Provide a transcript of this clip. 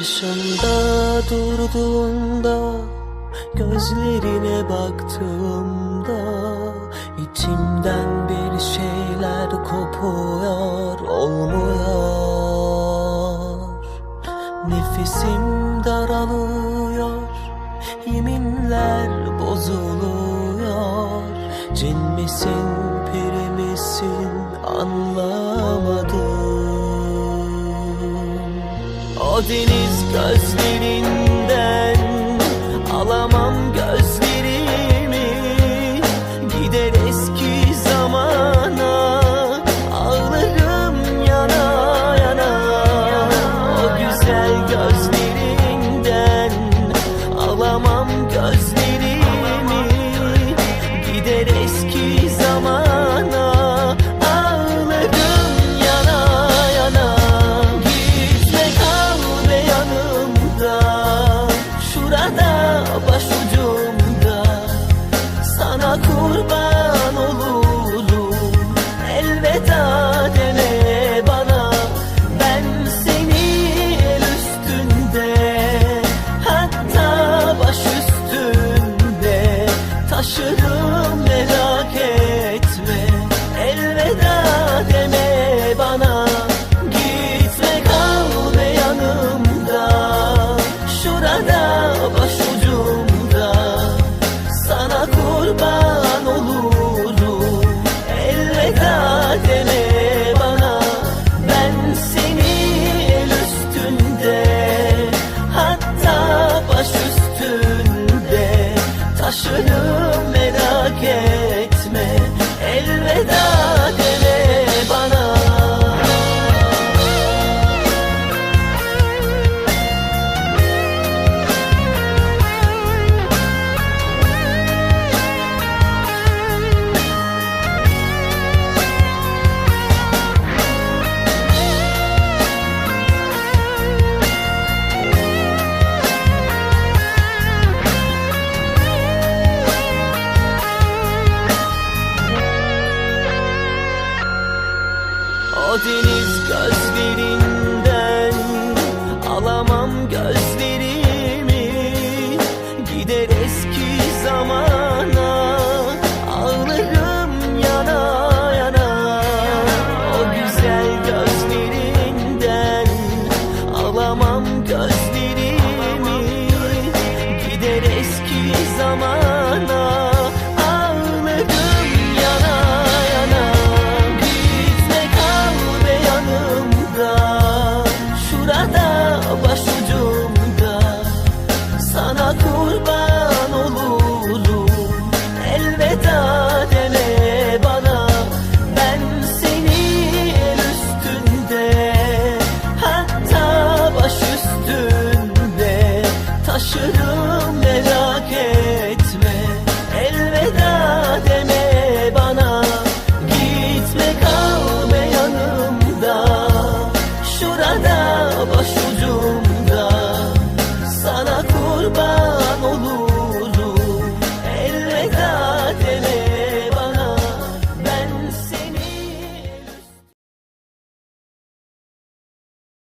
Karşımda durduğunda Gözlerine baktığımda içimden bir şeyler kopuyor olmuyor. Nefesim daralıyor Yeminler bozuluyor. Cin misin peri misin anlamadım deniz gözlerinden Taşırım merak etme. Elveda deme bana. Gitme kal be yanımda. Şurada başucumda. Sana kurban olurum. Elveda deme bana. Ben seni el üstünde Hatta baş üstünde Taşırım deniz gözlerinden Alamam gözlerimi. Gider eski zamana Ağlarım yana yana. O güzel gözlerinden Alamam gözlerimi. Gider eski zamana